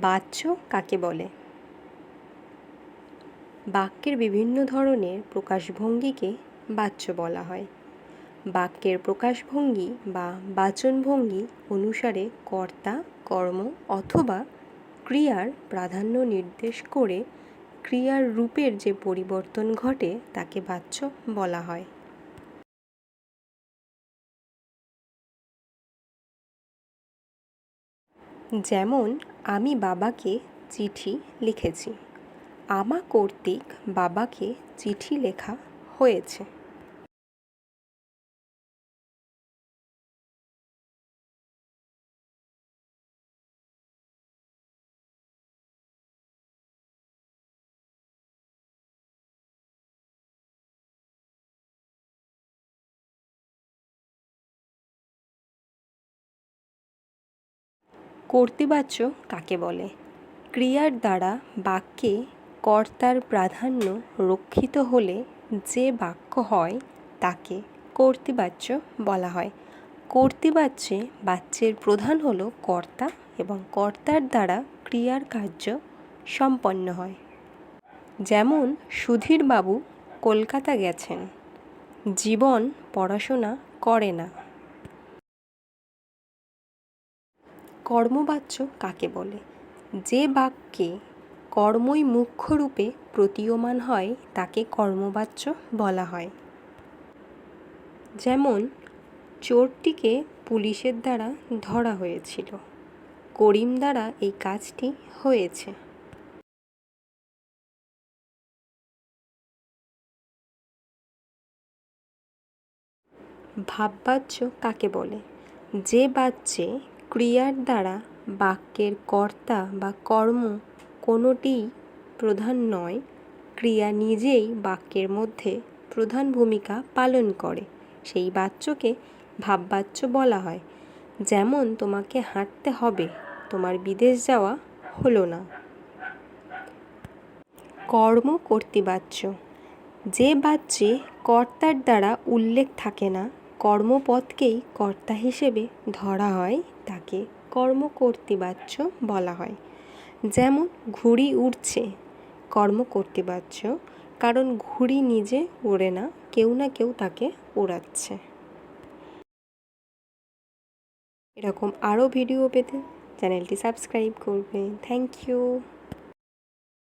বাচ্য কাকে বলে? বাক্যের বিভিন্ন ধরনের প্রকাশভঙ্গিকে বাচ্য বলা হয়। বাক্যের প্রকাশভঙ্গি বা বাচনভঙ্গি অনুসারে কর্তা, কর্ম অথবা ক্রিয়ার প্রাধান্য নির্দেশ করে ক্রিয়ার রূপের যে পরিবর্তন ঘটে তাকে বাচ্য বলা হয়। যেমন আমি বাবাকে চিঠি লিখেছি আমা কর্তৃক বাবাকে চিঠি লেখা হয়েছে। কর্তৃবাচ্য কাকে বলে? ক্রিয়ার দ্বারা বাক্যে কর্তার প্রাধান্য রক্ষিত হলে যে বাক্য হয় তাকে কর্তৃবাচ্য বলা হয়। কর্তৃবাচ্যে বাচ্যের প্রধান হল কর্তা এবং কর্তার দ্বারা ক্রিয়ার কার্য সম্পন্ন হয়। যেমন, সুধীরবাবু কলকাতা গেছেন। জীবন পড়াশোনা করে না। কর্মবাচ্য কাকে বলে? যে বাক্যে কর্মই মুখ্য রূপে প্রতীয়মান হয়, তাকে কর্মবাচ্য বলা হয়। যেমন, চোরটিকে পুলিশের দ্বারা ধরা হয়েছিল। করিম দ্বারা এই কাজটি হয়েছে। ভাববাচ্য কাকে বলে? যে বাচ্যে ক্রিয়ার দ্বারা বাক্যের কর্তা বা কর্ম কোনোটিই প্রধান নয়, ক্রিয়া নিজেই বাক্যের মধ্যে প্রধান ভূমিকা পালন করে। সেই বাচ্যকে ভাববাচ্য বলা হয়। যেমন, তোমাকে হাঁটতে হবে, তোমার বিদেশ যাওয়া হলো না। কর্ম কর্তৃবাচ্য। যে বাচ্যে কর্তার দ্বারা উল্লেখ থাকে না কর্মপদকেই কর্তা হিসেবে ধরা হয়, তাকে কর্মকর্তৃবাচ্য বলা হয়। যেমন, ঘুড়ি উড়ছে, কর্মকর্তৃবাচ্য, কারণ ঘুড়ি নিজে ওড়ে না, কেউ না কেউ তাকে ওড়াচ্ছে। এরকম আরও ভিডিও পেতে চ্যানেলটি সাবস্ক্রাইব করবে থ্যাংক ইউ।